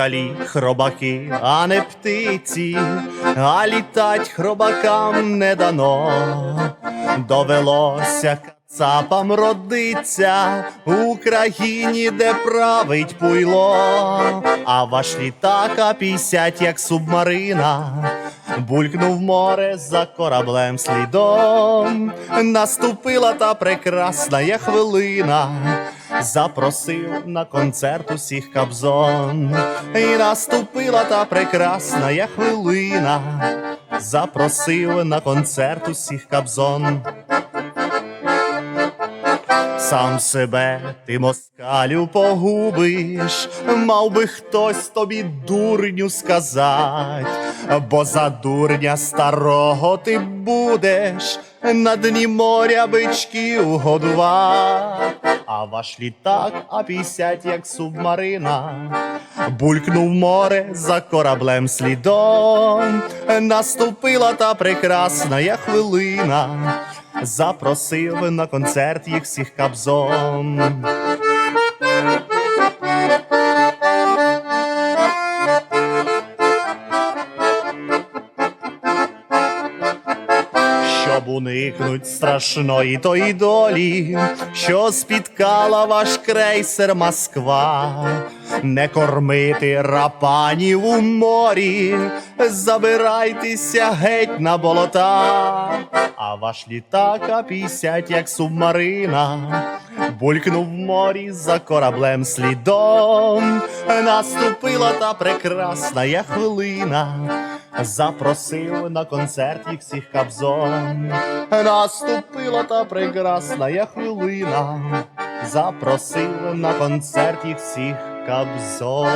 малі хробаки, а не птиці, а літать хробакам не дано. Довелося кацапам родиться в Україні, де править пуйло, а ваш літак А-50, як субмарина, булькнув море за кораблем слідом. Наступила та прекрасна хвилина. Запросив на концерт усіх кабзон, і наступила та прекрасна я хвилина. Запросив на концерт усіх кабзон. Сам себе ти москалю погубиш, мав би хтось тобі дурню сказать, бо за дурня старого ти будеш. На дні моря бичків годувати, а ваш літак А-50, як субмарина, булькнув море за кораблем слідом, наступила та прекрасна хвилина. Запросив на концерт їх всіх кабзон. Уникнуть страшної тої долі, що спіткала ваш крейсер Москва, не кормити рапанів у морі, забирайтеся геть на болота, а ваш літак А-50, як субмарина, булькнув в морі за кораблем слідом, наступила та прекрасна хвилина. Запросив на концерт їх всіх кабзон. Наступила та прекрасна хвилина. Запросив на концерт їх всіх кабзон.